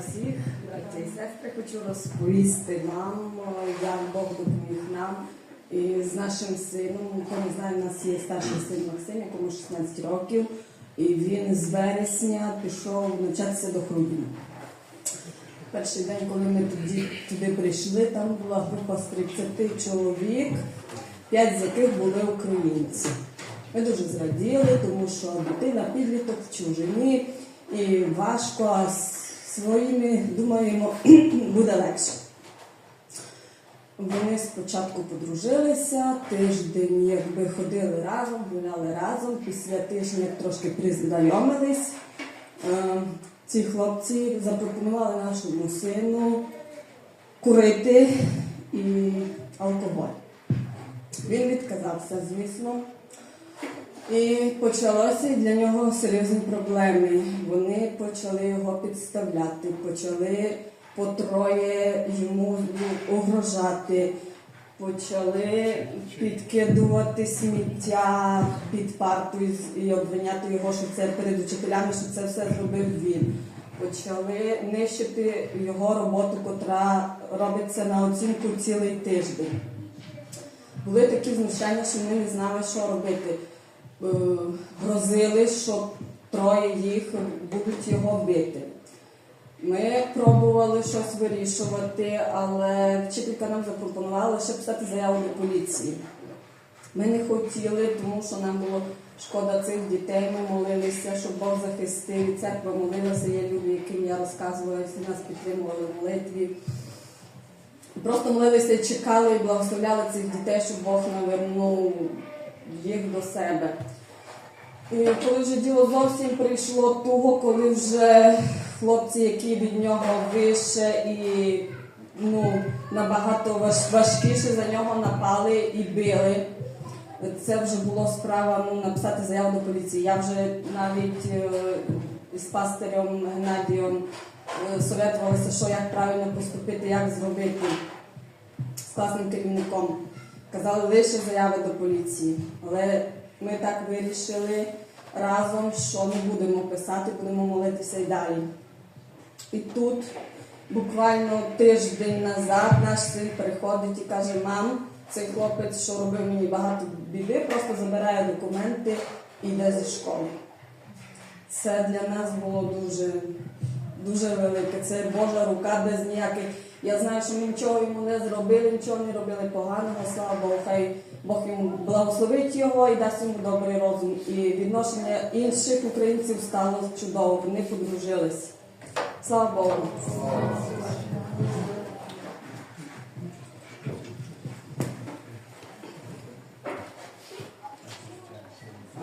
всіх, браття і сестри, хочу розповісти вам, як Бог допоміг нам. І з нашим сином, хто не знає, у нас є старший син Максим, якому 16 років, і він з вересня пішов навчатися до Хрубіна. Перший день, коли ми тоді туди прийшли, там була група з 30 чоловік, 5 з яких були українці. Ми дуже зраділи, тому що дитина підліток в чужині і важко, своїми думаємо, буде легше. Вони спочатку подружилися, тиждень якби ходили разом, гуляли разом. Після тижня трошки признайомились. Е, Ці хлопці запропонували нашому сину курити і алкоголь. Він відказався, звісно. І почалося для нього серйозні проблеми. Вони почали його підставляти, почали по троє йому угрожати, почали підкидувати сміття під парту і обвиняти його, що це перед учителями, що це все зробив він. Почали нищити його роботу, котра робиться на оцінку цілий тиждень. Були такі знущання, що ми не знали, що робити. Е, Грозили, що троє їх будуть його бити. Ми пробували щось вирішувати, але вчителька нам запропонувала ще писати заяву до поліції. Ми не хотіли, тому що нам було шкода цих дітей. Ми молилися, щоб Бог захистив. Церква молилася. Є люди, яким я розказувала, всі нас підтримували в молитві. Просто молилися, чекали і благословляли цих дітей, щоб Бог навернув їх до себе. І коли вже діло зовсім прийшло туго, коли вже хлопці, які від нього вище і ну, набагато важ- важкіше за нього напали і били. Це вже було справа ну, написати заяву до поліції. Я вже навіть е, з пастирем Геннадієм е, советувалася, що як правильно поступити, як зробити з класним керівником. Казали лише заяви до поліції. Але ми так вирішили разом, що не будемо писати, будемо молитися і далі. І тут буквально тиждень назад наш син приходить і каже: мам, цей хлопець, що робив мені багато біди, просто забирає документи і йде зі школи. Це для нас було дуже, дуже велике. Це Божа рука без ніяких. Я знаю, що ми нічого йому не зробили, нічого не робили поганого. Слава Богу, хай Бог йому благословить його і дасть йому добрий розум. І відношення інших українців стало чудово. Вони подружились. Слава Богу.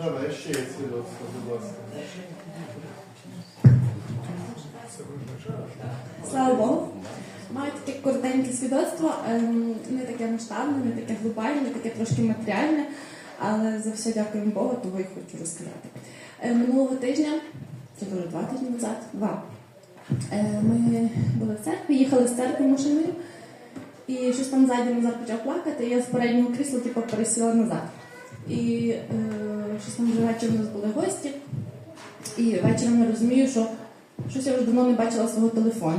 Добре, ще є свідоцтво, будь ласка. Слава Богу. Маю таке коротеньке свідоцтво, ем, не таке масштабне, не таке глобальне, таке трошки матеріальне, але за все дякуємо Богу, того й хочу розказати. Е, Минулого тижня, чи то два тижні назад, два. е, Ми були в церкві, їхали з церкви машиною, і щось там ззаді Назар почав плакати, і я з переднього крісла типу, пересіла назад. І е, щось там вже вечір у нас були гості, і вечором я розумію, що щось я вже давно не бачила свого телефону.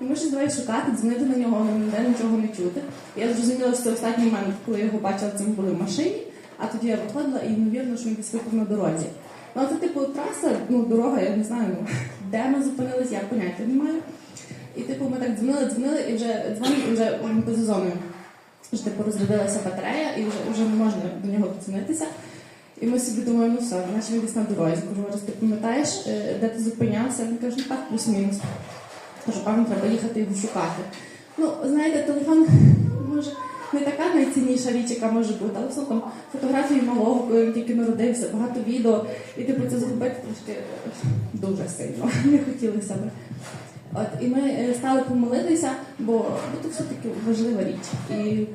І ми щось давай шукати, дзвонити на нього, але ніде нічого не чути. Я зрозуміла, що це останній момент, коли я його бачила, це були в машині, а тоді я виходила і ймовірно, що він десь випав на дорозі. Ну, це типу траса, ну, дорога, я не знаю, ну, де ми зупинились, я поняття не маю. І типу ми так дзвонили, дзвонили, і вже дзвонить, і вже м, поза зоною. Типу розрядилася батарея, і вже, вже не можна до нього дзвонитися. І ми собі думаємо, ну все, значить він десь на дорозі. Кажу, ти пам'ятаєш, е, де ти зупинявся? Він каже, ну так, плюс-мінус. Кажу, певно, треба їхати його шукати. Ну, знаєте, телефон може не така найцінніша річ, яка може бути, але там фотографії малого, коли він тільки народився, багато відео, і типу це зробити трошки дуже сильно. Не хотілося би. От, і ми е, стали помолитися, бо, це все-таки важлива річ. І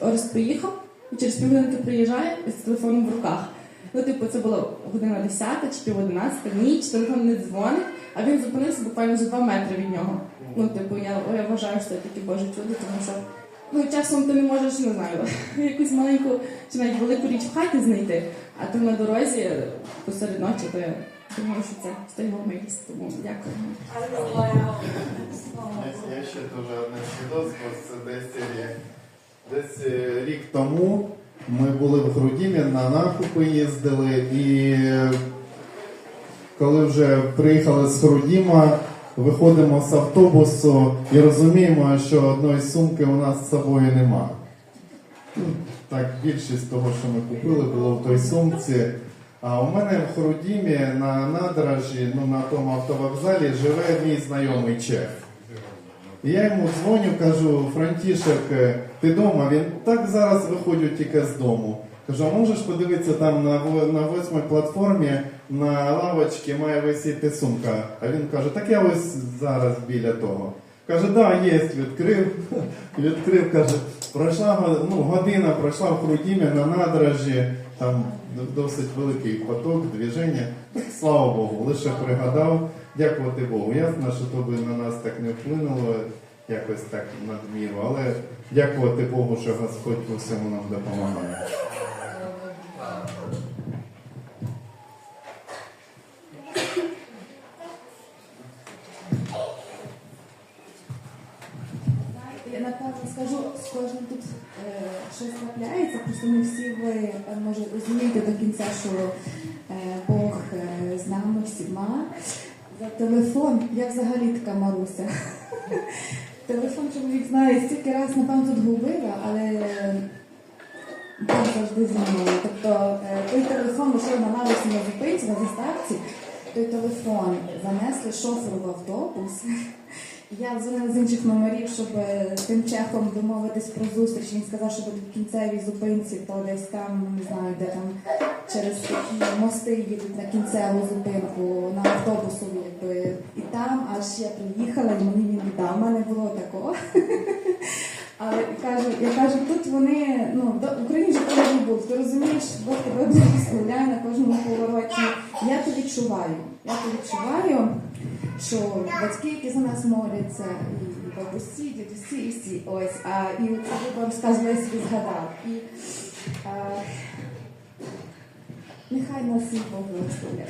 Орес поїхав, і через півгодинки приїжджає з телефоном в руках. Ну, типу, це була година 10 чи пів 11, ніч, телефон не дзвонить, а він зупинився буквально за 2 метри від нього. Ну, типу, я, я вважаю, що це таке Боже чудо, тому що ну, часом ти не можеш, не знаю, якусь маленьку чи навіть велику річ в хаті знайти, а ти на дорозі посеред ночі, то я думаю, що це його милість. Тому дякую. Я ще теж одне свідоцтво. Це десь. Десь е, рік тому ми були в Грудімі, на накупи їздили, і коли вже приїхали з Грудіма, виходимо з автобусу і розуміємо, що одної сумки у нас з собою нема. Так, більшість того, що ми купили, було в той сумці. А у мене в Хрудімі на надражі, ну на тому автовокзалі, живе мій знайомий чех. Я йому дзвоню, кажу, Франтішек, ти вдома? Він так зараз виходжу тільки з дому. Кажу, а можеш подивитися там на, на восьмій платформі на лавочці має висіти сумка. А він каже, так я ось зараз біля того. Каже, да, є, відкрив. Відкрив, каже, пройшла ну, година, пройшла в Хрудімі на надражі, там досить великий поток, движення. Слава Богу, лише пригадав, дякувати Богу. Ясно, що то би на нас так не вплинуло, якось так надміру, але дякувати Богу, що Господь у всьому нам допомагає. Я напевно скажу, з кожним тут е, щось трапляється, просто не всі ви може розумієте до кінця, що телефон, я взагалі така Маруся. Телефон чоловік знає, стільки раз, напевно, тут губила, але Бог завжди зі мною. Тобто е, той телефон лише на лавочці на зупинці, на заставці, той телефон занесли шоферу в автобус. Я дзвонила з інших номерів, щоб е, з тим чехом домовитись про зустріч. Він сказав, що буде в кінцевій зупинці, то десь там, не знаю, де там через такі мости їдуть на кінцеву зупинку на автобусу, якби. І там аж я приїхала, і мені він віддав. У мене було такого. Але кажу, я кажу, тут вони, ну, до в Україні вже коли не був. Ти розумієш, Бог тебе благословляє на кожному повороті. Я то відчуваю. Я відчуваю, що батьки, які за нас моляться, і бабусі, дідусі, і всі ось. А, і це я собі згадав. І а, нехай нас всіх Бог благословляє.